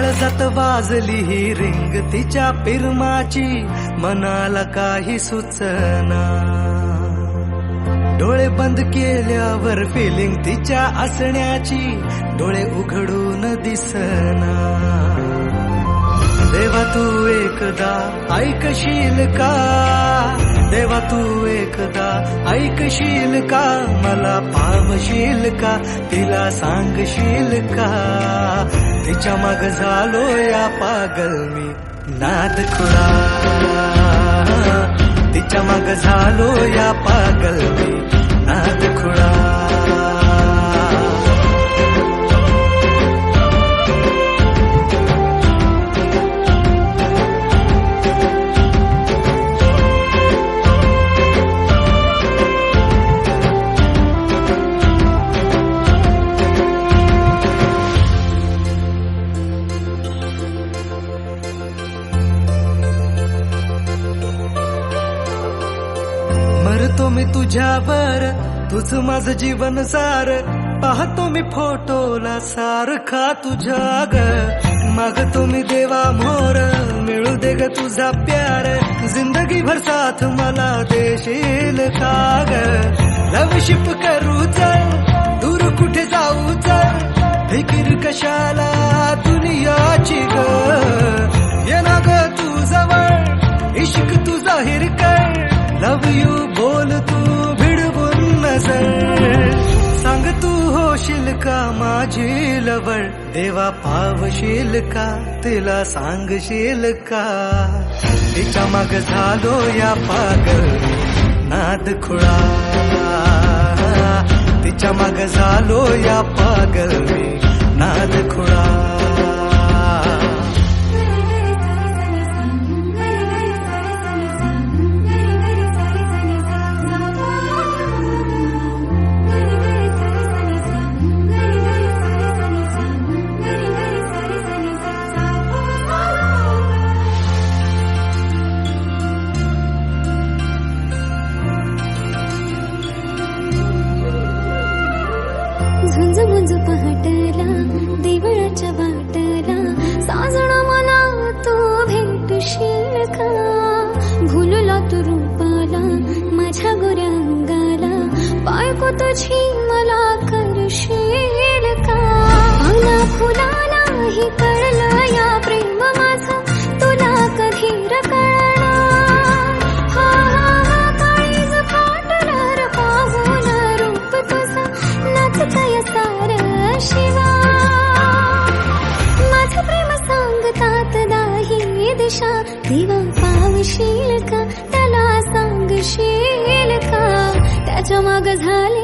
काळजात वाजली ही रिंग तिच्या पिरमाची मनाला काही सुचना. डोळे बंद केल्यावर फिलिंग तिच्या असण्याची डोळे उघडून दिसना. देवा तू एकदा ऐकशील का? देवा तू एकदा ऐकशील का? मला पावशील का? तिला सांगशील का? तिच्या मग झालो या पागल मी नाद खुळा. तिच्या मग झालो या पागल मी पाहतो मी तुझ्यावर. तुझ माझं जीवन सार. पाहतो मी फोटोला सारखा तुझ्या ग मागतो मी देवा मोर. मिळू दे ग तुझा प्यार. जिंदगी भर साथ मला देशील का ग लवशिप माझी लवळ देवा पावशील का तिला सांगशील का? तिच्या मग झालो या पागल नाद खुळा. तिच्या मग झालो या पागल नाद खुळा. मुंज पहाटला देवळाच्या वाटला साजण मला तू भेटशील का भुलला तू रूपाला माझ्या गोऱ्या अंगाला बायको तुझी मला करशील का अंगा फुलाला ही दिशा देवा पावशील का त्याला सांगशील का त्याच्या माग झाले